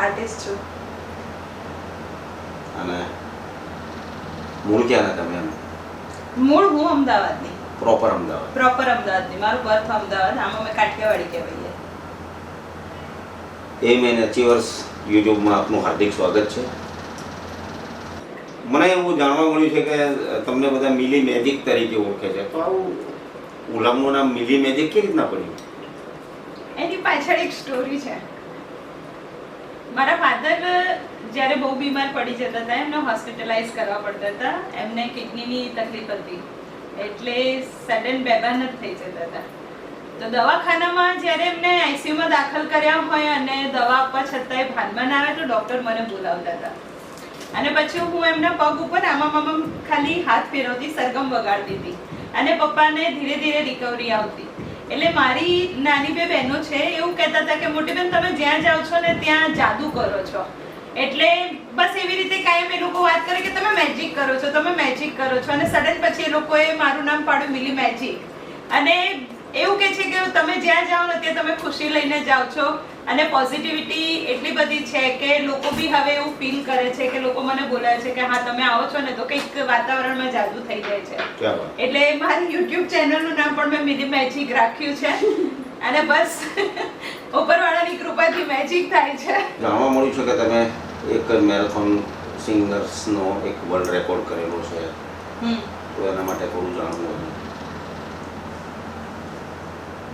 Artist છું. અને મૂળ ક્યાંના તમે એમ? મૂળ હું અમદાવાદની. પ્રોપર અમદાવાદ. પ્રોપર અમદાવાદની. મારું બર્થ અમદાવાદ આમાં અમે કાઠિયાવાડી કહેવાઈએ. એમ એન અચીવર્સ યુટ્યુબમાં આપનું હાર્દિક સ્વાગત છે. મને એવું જાણવા મળ્યું છે કે તમને બધા મિલી મેજિક તરીકે ઓળખે છે. તો આવું ઉલમનું નામ મિલી મેજિક કેવી રીતના પડ્યું? એની પાછળ એક સ્ટોરી છે. મારા ફાધર જ્યારે બહુ બીમાર પડી જતા હતા, એમને હોસ્પિટલાઇઝ કરવા પડતા હતા. એમને કિડનીની તકલીફ હતી. એટલે સડન બેભાન જ થઈ જતા હતા. તો દવાખાનામાં જ્યારે એમને આઈસીયુમાં દાખલ કર્યા હોય અને દવા આપવા છતાંય ભાનમાં ના આવે તો ડૉક્ટર મને બોલાવતા હતા. અને પછી હું એમના પગ ઉપર આમાં મામા ખાલી હાથ ફેરવતી, સરગમ વગાડતી હતી. અને પપ્પાને ધીરે ધીરે રિકવરી આવતી. એટલે મારી નાની બે બહેનો છે, એવું કહેતા હતા કે, મોટી બેન, તમે જ્યાં જાઓ છો ને ત્યાં જાદુ કરો છો. એટલે બસ એવી રીતે કાયમ એ લોકો વાત કરે કે, તમે મેજિક કરો છો, તમે મેજિક કરો છો. અને સડન પછી એ લોકોએ મારું નામ પાડ્યું મિલી મેજિક અને એવું કે છે કે તમે જ્યાં જાઓ ને ત્યાં તમે ખુશી લઈને જાઓ છો. અને પોઝિટિવિટી એટલી બધી છે કે લોકો બી હવે એવું ફીલ કરે છે કે લોકો મને બોલાવે છે કે હા તમે આવો છો ને તો કંઈક વાતાવરણમાં જાદુ થઈ જાય છે. એટલે મારી યુટ્યુબ ચેનલનું નામ પણ મેં મિની મેજિક રાખ્યું છે. અને બસ ઉપરવાળાની કૃપાથી મેજિક થાય છે. જાણવા મળ્યું છે કે તમે એક મેરેથોન સિંગર્સનો એક વર્લ્ડ રેકોર્ડ કરેલો છે. હમ. તો એના માટે થોડું જાણવું હતું.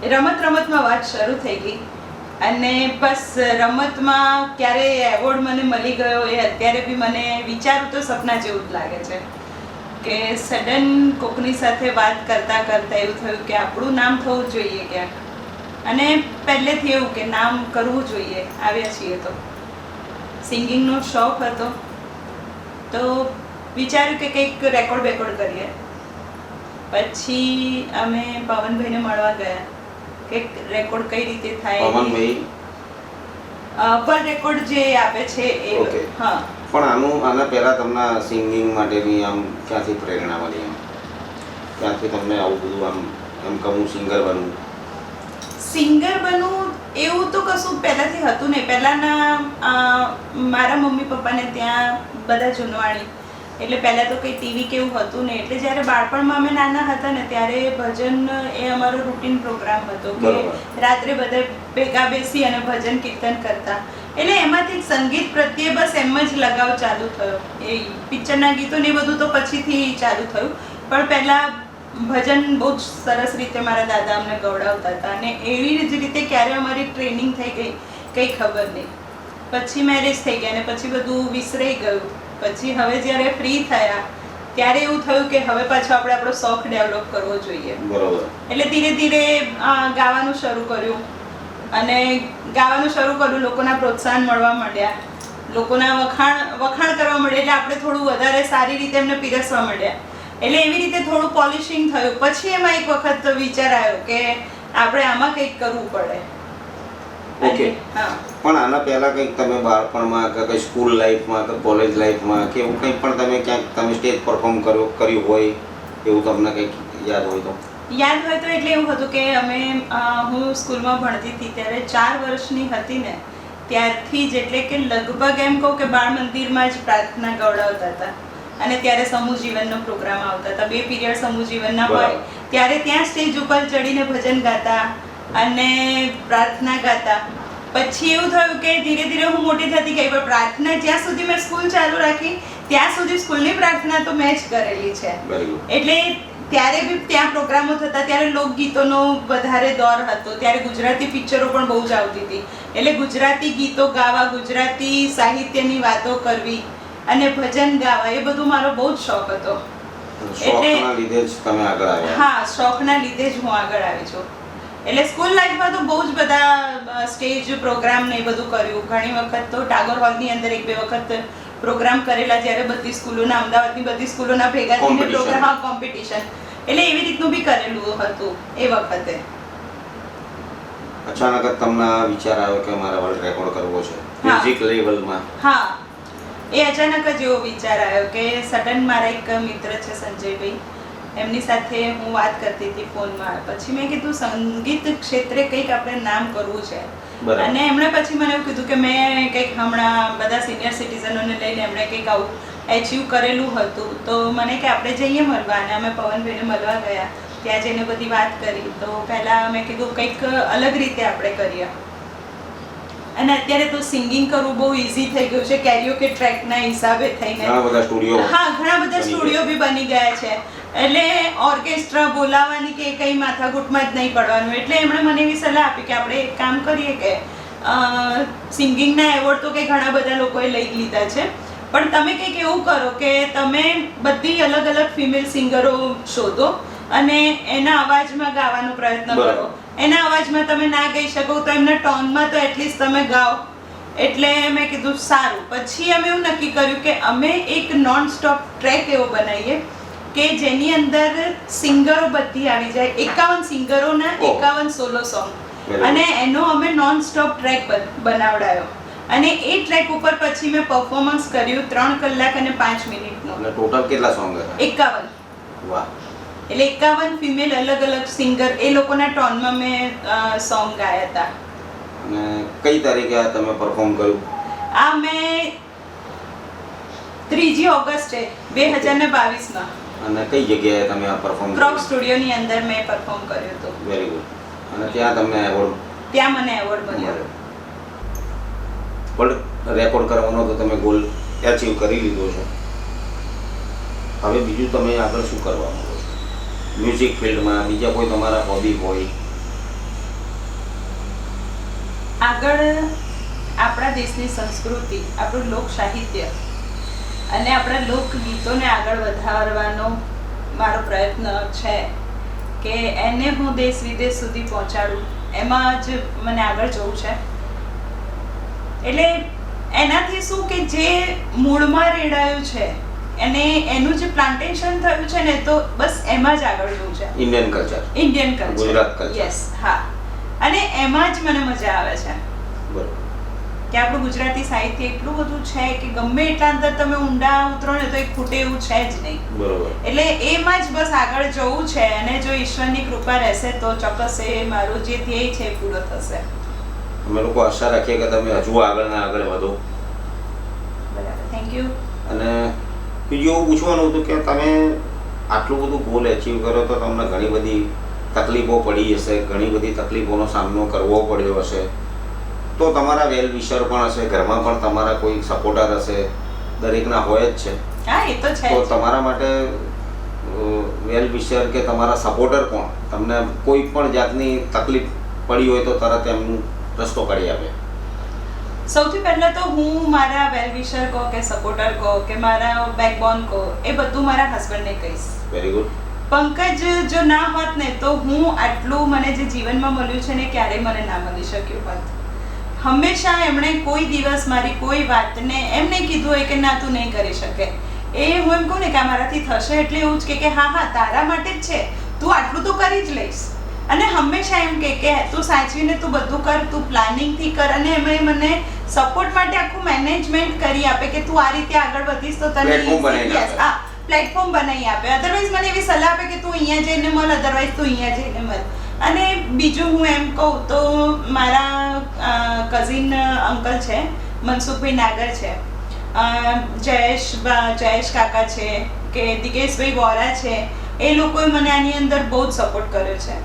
રમત રમતમાં વાત શરૂ થઈ ગઈ. અને બસ રમતમાં ક્યારે એવોર્ડ મને મળી ગયો એ અત્યારે બી મને વિચારું તો સપના જેવું જ લાગે છે. કે સડન કોકની સાથે વાત કરતાં કરતાં એવું થયું કે આપણું નામ થવું જોઈએ ક્યાંક. અને પહેલેથી એવું કે નામ કરવું જોઈએ. આવ્યા છીએ તો. સિંગિંગનો શોખ હતો. તો વિચાર્યું કે કંઈક રેકોર્ડ બેકોર્ડ કરીએ. પછી અમે પવનભાઈને મળવા ગયા. કે રેકોર્ડ કઈ રીતે થાય. પવનભાઈ પર રેકોર્ડ જે આપે છે એ. હા. પણ આનું આના પહેલા તમને સિંગિંગ માટેની આમ ક્યાંથી પ્રેરણા મળી એમ? ક્યાંથી તમને આવું બધું આમ એમ કહું સિંગર બનવું સિંગર બનવું એવું તો કશું પહેલાંથી હતું નહીં. પહેલાંના મારા મમ્મી પપ્પાને ત્યાં બધા જૂનવાણી એટલે પહેલાં તો કંઈ ટીવી કેવું હતું નહીં. એટલે જ્યારે બાળપણમાં અમે નાના હતા ને ત્યારે ભજન એ અમારો રૂટીન પ્રોગ્રામ હતો કે રાત્રે બધા ભેગા બેસી અને ભજન કીર્તન કરતા. એટલે એમાંથી સંગીત પ્રત્યે બસ એમ જ લગાવ ચાલુ થયો. એ પિક્ચરના ગીતો ને એ બધું તો પછીથી ચાલુ થયું. પણ પહેલાં ભજન બહુ જ સરસ રીતે મારા દાદા અમને ગવડાવતા હતા અને એવી જ રીતે ક્યારે અમારી ટ્રેનિંગ થઈ ગઈ કંઈ ખબર નહીં. પછી મેરેજ થઈ ગયા અને પછી બધું વિસરાઈ ગયું. પછી હવે જ્યારે ફ્રી થયા ત્યારે એવું થયું કે હવે પાછો આપણે આપણો શોખ ડેવલપ કરવો જોઈએ. બરોબર. એટલે ધીરે ધીરે ગાવાનું શરૂ કર્યું. અને ગાવાનું શરૂ કર્યું લોકોના પ્રોત્સાહન મળવા માંડ્યા. લોકોના વખાણ વખાણ કરવા માંડ્યા એટલે આપણે થોડું વધારે સારી રીતે એમને પીરસવા માંડ્યા. એટલે એવી રીતે થોડું પોલિશિંગ થયું. પછી એમાં એક વખત વિચાર આવ્યો કે આપણે આમાં કંઈક કરવું પડે. હા. પણ આના પહેલાં કંઈક તમે બાળપણમાં કે કંઈ સ્કૂલ લાઈફમાં કે કોલેજ લાઈફમાં કે એવું કંઈ પણ તમે ક્યાંક તમે સ્ટેજ પરફોર્મ કર્યો કર્યું હોય એવું તમને કંઈક યાદ હોય તો? યાદ હોય તો એટલે એવું હતું કે અમે હું સ્કૂલમાં ભણતી હતી ત્યારે ચાર વર્ષની હતી ને ત્યારથી જ એટલે કે લગભગ એમ કહું કે બાળ મંદિરમાં જ પ્રાર્થના ગવડાવતા હતા. અને ત્યારે સમૂહ જીવનનો પ્રોગ્રામ આવતા હતા. બે પીરિયડ સમૂહ જીવનના હોય. ત્યારે ત્યાં સ્ટેજ ઉપર ચડીને ભજન ગાતા. અને પ્રાર્થના ગાતા. પછી એવું થયું કે ધીરે ધીરે હું મોટી થતી ગઈ પણ પ્રાર્થના જ્યાં સુધી મેં સ્કૂલ ચાલુ રાખી ત્યાં સુધી સ્કૂલની પ્રાર્થના તો મેં જ કરેલી છે. એટલે ત્યારે બી ત્યાં પ્રોગ્રામો થતા ત્યારે લોકગીતોનો વધારે દોર હતો. ત્યારે ગુજરાતી પિક્ચરો પણ બહુ જ આવતી હતી. એટલે ગુજરાતી ગીતો ગાવા ગુજરાતી સાહિત્યની વાતો કરવી અને ભજન ગાવા એ બધું મારો બહુ જ શોખ હતો. એટલે હા શોખના લીધે જ હું આગળ આવી છું. એટલે સ્કૂલ લાઈફમાં તો બહુ જ બધા સ્ટેજ પ્રોગ્રામ ને એ બધું કર્યું. ઘણી વખત તો ટાગોર હોલની અંદર એક બે વખત પ્રોગ્રામ કરેલા જ્યારે બધી સ્કૂલોના અમદાવાદની બધી સ્કૂલોના ભેગા થઈને પ્રોગ્રામ કોમ્પિટિશન એટલે એવી રીતનું બી કરેલું હતું એ વખતે. અચાનક જ તમને વિચાર આવ્યો કે મારે વર્લ્ડ રેકોર્ડ કરવો છે. મ્યુઝિક લેવલમાં હા. એ અચાનક જ એવો વિચાર આવ્યો કે સડન મારા એક મિત્ર છે સંજયભાઈ એમની સાથે હું વાત કરતી હતી ફોનમાં. પછી મેં કીધું સંગીત ક્ષેત્રે કંઈક આપણે નામ કરવું છે. અને એમણે પછી મને એવું કીધું કે મેં કંઈક હમણાં બધા સિનિયર સિટીઝનોને લઈને એમણે કંઈક આવું એચિવ કરેલું હતું. તો મને કે આપણે જઈએ મળવા. અને અમે પવનભાઈને મળવા ગયા. ત્યાં જઈને બધી વાત કરી. તો પહેલાં મેં કીધું કંઈક અલગ રીતે આપણે કરીએ. અને અત્યારે તો સિંગિંગ કરવું બહુ ઈઝી થઈ ગયું છે. કેરીઓકે ટ્રેકના હિસાબે થઈને. હા ઘણા બધા સ્ટુડિયો બી બની ગયા છે. એટલે ઓર્કેસ્ટ્રા બોલાવવાની કે કંઈ માથાકૂટમાં જ નહીં પડવાનું. એટલે એમણે મને એવી સલાહ આપી કે આપણે એક કામ કરીએ કે સિંગિંગના એવોર્ડ તો કે ઘણા બધા લોકોએ લઈ લીધા છે. પણ તમે કંઈક એવું કરો કે તમે બધી અલગ અલગ ફિમેલ સિંગરો શોધો અને એના અવાજમાં ગાવાનો પ્રયત્ન કરો. એના અવાજમાં તમે ના ગાઈ શકો તો એમના ટોનમાં તો એટલીસ્ટ તમે ગાઓ. એટલે મેં કીધું સારું. પછી અમે એવું નક્કી કર્યું કે અમે એક નોન સ્ટોપ ટ્રેક એવો બનાવીએ. કે જેની અંદર સિંગરો બધી આવી જાય. એકાવન સિંગરોના. એકાવન સોલો સોંગ. અને એનો અમે નોન સ્ટોપ ટ્રેક બનાવડાયો. અને એ ટ્રેક ઉપર પછી મેં પરફોર્મન્સ કર્યું ત્રણ કલાક અને પાંચ મિનિટનું. ટોટલ કેટલા સોંગ હતા? એકાવન. વાહ. એટલે એકાવન ફિમેલ અલગ અલગ સિંગર એ લોકોના ટોનમાં મેં સોંગ ગાયા હતા. અને કઈ તારીખે આ તમે પરફોર્મ કર્યું? આ મેં ત્રીજી ઓગસ્ટે બે હજાર ને બાવીસમાં. અને કઈ જગ્યાએ તમે આ પરફોર્મ ક્રોક સ્ટુડિયોની અંદર મેં પરફોર્મ કર્યો હતું. વેરી ગુડ અને ત્યાં તમને એવોર્ડ ત્યાં મને એવોર્ડ મળ્યો. વર્લ્ડ રેકોર્ડ કરવાનો તો તમે ગોલ એચીવ કરી લીધો છે. હવે બીજું તમે આગળ શું કરવા માંગો છો? મ્યુઝિક ફિલ્ડમાં બીજા કોઈ તમારા હોબી હોય? આગળ આપણા દેશની સંસ્કૃતિ આપણું લોક સાહિત્ય અને આપણા લોકગીતોને આગળ વધારવાનો મારો પ્રયત્ન છે કે એને હું દેશ વિદેશ સુધી પહોંચાડું. એમાં જ મને આગળ જવું છે. એટલે એનાથી શું કે જે મૂળમાં રેડાયું છે અને એનું જે પ્લાન્ટેશન થયું છે ને તો બસ એમાં જ આગળ જવું છે. Indian culture Indian culture Gujarat culture yes હા. અને એમાં જ મને મજા આવે છે. બરોબર. કે આપણું ગુજરાતી સાહિત્ય એટલું બધું છે કે ગમે એટલા અંદર તમે ઊંડા ઉતરો ને તો એ ખૂટે એવું છે જ નહીં. બરોબર. એટલે એમાં જ બસ આગળ જવું છે અને જો ઈશ્વરની કૃપા રહેશે તો ચોક્કસ એ મારું જે ધ્યેય છે એ પૂરો થશે. અમે લોકો આશા રાખીએ કે તમે હજુ આગળ ને આગળ વધો. બરાબર. થેન્ક યુ અને બીજું એવું પૂછવાનું હતું કે તમે આટલું બધું ગોલ એચીવ કરો તો તમને ઘણી બધી તકલીફો પડી હશે ઘણી બધી તકલીફોનો સામનો કરવો પડ્યો હશે. તો તમારા વેલ વિશર પણ હશે ઘરમાં પણ તમારા કોઈ સપોર્ટર હશે દરેકના હોય જ છે. હા એ તો છે તો તમારા માટે વેલ વિશર કે તમારા સપોર્ટર કોણ? તમને કોઈ પણ જાતની તકલીફ પડી હોય તો તરત એમનું રસ્તો કાઢી આપે. સૌથી પહેલા તો હું મારા વેલ વિશર કહો કે સપોર્ટર કહો કે મારા બેકબોન કહો એ બધું મારા હસબન્ડને કહીશ. વેરી ગુડ પંકજ જો ના હોત ને તો હું આટલું મને જે જીવનમાં મળ્યું છે ને ક્યારેય મને ના મળી શક્યું હોત. હંમેશા એમણે કોઈ દિવસ મારી કોઈ વાતને એમને કીધું હોય કે ના તું નહીં કરી શકે. એ હું એમ કહું ને કે મારાથી થશે એટલે એવું જ કે કે હા હા તારા માટે જ છે. તું આટલું તો કરી જ લઈશ. અને હંમેશા એમ કે કે તું સાચવીને તું બધું કર તું પ્લાનિંગથી કર અને એમણે મને સપોર્ટ માટે આખું મેનેજમેન્ટ કરી આપે કે તું આ રીતે આગળ વધીશ તો તને. હા પ્લેટફોર્મ બનાવી આપે. અધરવાઇઝ મને એવી સલાહ આપે કે તું અહીંયા જઈને મળ અધરવાઇઝ તું અહીંયા જઈને મળ અને બીજું હું એમ કહું તો મારા કઝિન અંકલ છે, મનસુખભાઈ નાગર છે. જયેશ જયેશ કાકા છે, કે દિગેશભાઈ વોરા છે, એ લોકોએ મને આની અંદર બહુ જ સપોર્ટ કર્યો છે.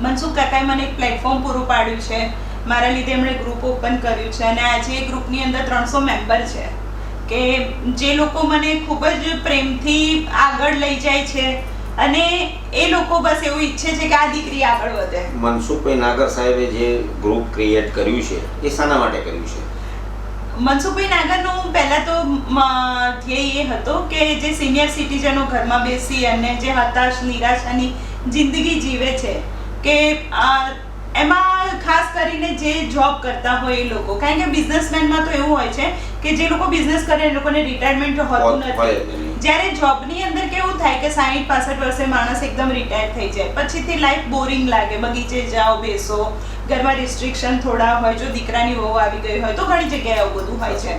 મનસુખ કાકાએ મને એક પ્લેટફોર્મ પૂરું પાડ્યું છે. મારા લીધે એમણે ગ્રુપ ઓપન કર્યું છે અને આજે એ ગ્રુપની અંદર ત્રણસો મેમ્બર છે. કે જે લોકો મને ખૂબ જ પ્રેમથી આગળ લઈ જાય છે અને એ લોકો બસ એવું ઈચ્છે છે કે આ દીકરી આગળ વધે. મનસુખભાઈ નાગર સાહેબે જે ગ્રુપ ક્રિએટ કર્યું છે એ શાના માટે કર્યું છે? મનસુખભાઈ નાગરનું પહેલાં તો ધ્યેય એ હતો કે જે સિનિયર સિટીઝનો ઘરમાં બેસી અને જે હતાશ નિરાશાની જિંદગી જીવે છે કે એમાં ખાસ કરીને જે જોબ કરતા હોય એ લોકો. કારણ કે બિઝનેસમેનમાં તો એવું હોય છે કે જે લોકો બિઝનેસ કરે એ લોકોને રિટાયરમેન્ટ હોતું નથી. જ્યારે જોબની અંદર કેવું થાય કે સાહીઠ, પાસઠ વર્ષે માણસ એકદમ રિટાયર થઈ જાય, પછીથી લાઈફ બોરિંગ લાગે, બગીચે જાઓ, બેસો, ઘરમાં રિસ્ટ્રિક્શન થોડા હોય, જો દીકરાની વહુ આવી ગઈ હોય, તો ઘણી જગ્યાએ આવું બધું હોય છે.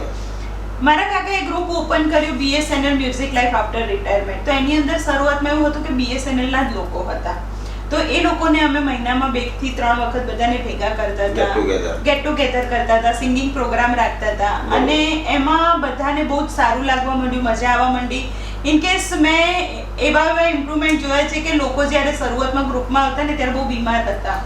મારા કાકાએ ગ્રુપ ઓપન કર્યું BSNL music life after retirement તો એની અંદર શરૂઆતમાં એવું હતું કે બીએસએનએલના જ લોકો હતા. તો એ લોકોને અમે મહિનામાં બેથી ત્રણ વખત બધાને ભેગા કરતા હતા. ગેટ ટુગેધર કરતા હતા સિંગિંગ પ્રોગ્રામ રાખતા હતા. અને એમાં બધાને બહુ જ સારું લાગવા માંડ્યું મજા આવવા માંડી. ઇન કેસ મેં એવા એવા ઇમ્પ્રુવમેન્ટ જોયા છે કે લોકો જ્યારે શરૂઆતમાં ગ્રુપમાં આવતા ને ત્યારે બહુ બીમાર હતા.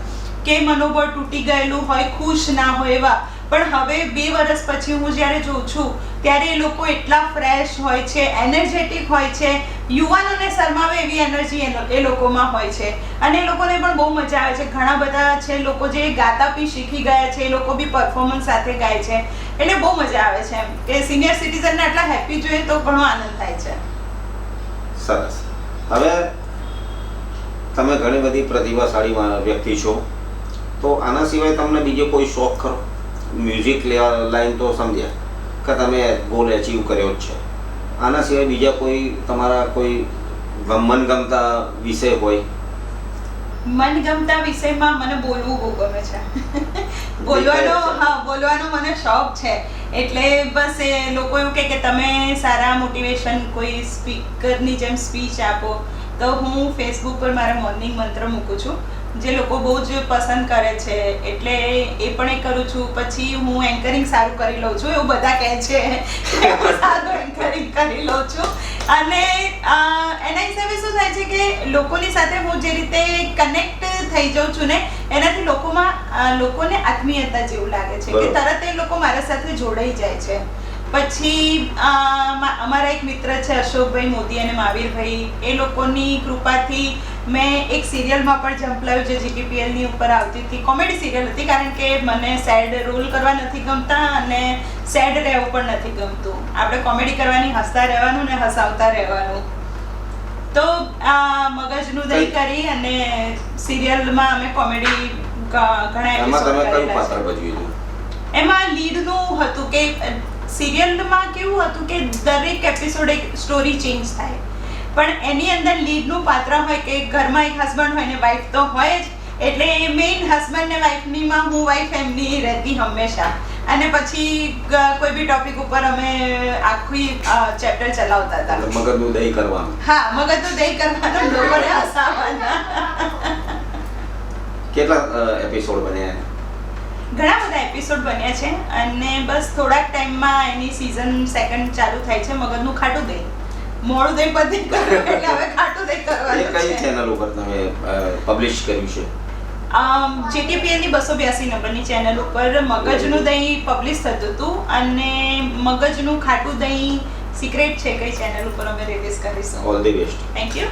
કે મનોબળ તૂટી ગયેલું હોય ખુશ ના હોય એવા પણ હવે બે વર્ષ પછી હું જ્યારે જોઉં છું, ત્યારે એ લોકો એટલા ફ્રેશ હોય છે એનર્જેટિક હોય છે. યુવાનોને શરમાવે એવી એનર્જી એ લોકોમાં હોય છે. અને એ લોકોને પણ બહુ મજા આવે છે. ઘણા બધા છે લોકો જે ગાતા બી શીખી ગયા છે, એ લોકો બી પરફોર્મન્સ સાથે ગાય છે. એટલે બહુ મજા આવે છે એમ. કે સિનિયર સિટીઝનને આટલા હેપી જોઈએ તો ઘણો આનંદ થાય છે. સરસ. હવે તમે ઘણી બધી પ્રતિભાશાળી વ્યક્તિ છો. તો આના સિવાય તમને બીજો કોઈ શોખ ખરો? મ્યુઝિક લાઈન તો સમજ્યા કે તમે ગોલ એચીવ કર્યો જ છે. આના સિવાય બીજા કોઈ તમારા કોઈ મનગમતા વિષય હોય? મનગમતા વિષયમાં મને બોલવું બહુ ગમે છે. બોલવાનો હા બોલવાનો મને શોખ છે. એટલે બસ એ લોકો એવું કહે કે તમે સારા મોટિવેશન કોઈ સ્પીકરની જેમ સ્પીચ આપો. તો હું ફેસબુક પર મારા મોર્નિંગ મંત્ર મૂકું છું. જે લોકો બહુ જ પસંદ કરે છે એટલે એ પણ એ કરું છું. પછી હું એન્કરિંગ સારું કરી લઉં છું એવું બધા કહે છે. સારું એન્કરિંગ કરી લઉં છું. અને એના હિસાબે શું થાય છે કે લોકોની સાથે હું જે રીતે કનેક્ટ થઈ જાઉં છું ને એનાથી લોકોમાં લોકોને આત્મીયતા જેવું લાગે છે કે તરત એ લોકો મારા સાથે જોડાઈ જાય છે. પછી અમારા એક મિત્ર છે અશોકભાઈ મોદી અને મહાવીરભાઈ એ લોકોની કૃપાથી મેં એક સિરિયલમાં પણ જમ્પ લાવ્યું જે GTPL ની ઉપર આવતી હતી. કોમેડી સિરિયલ હતી કારણ કે મને સેડ રોલ કરવા નથી ગમતા અને સેડ રહેવું પણ નથી ગમતું. આપણે કોમેડી કરવાની હસતા રહેવાનું ને હસાવતા રહેવાનું. તો આ મગજનું દહીં કરી અને સિરિયલમાં અમે કોમેડી ઘણા એપિસોડ કરેલા છે. એમાં લીડનું હતું કે સિરિયલમાં કેવું હતું કે દરેક એપિસોડ એક સ્ટોરી ચેન્જ થાય. પણ એની અંદર લીડનું પાત્ર હોય કે ઘરમાં એક હસબન્ડ હોય ને વાઈફ તો હોય જ એટલે મેઇન હસબન્ડ ને વાઈફની માં હું વાઈફ એમની રહેતી હંમેશા. અને પછી કોઈ બી ટોપિક ઉપર અમે આખી ચેપ્ટર ચલાવતા હતા. મગજનું દહીં કરવાનું. હા મગજનું દહીં કરવાનું લોકોને હસાવવાના. કેટલા એપિસોડ બન્યા? ઘણા બધા એપિસોડ બન્યા છે અને બસ થોડાક ટાઈમમાં એની સીઝન સેકન્ડ ચાલુ થાય છે મગજનું ખાટું દહીં મોડું દહીં પતી ગયું એટલે હવે ખાટું દહીં કરવાનું છે કઈ ચેનલ ઉપર તમે પબ્લિશ કર્યું છે? બસો બ્યાસી નંબરની ચેનલ ઉપર મગજનું દહીં પબ્લિશ થતું હતું અને મગજનું ખાટું દહીં સિક્રેટ છે કઈ ચેનલ ઉપર અમે રિલીઝ કરીશું. All the best thank you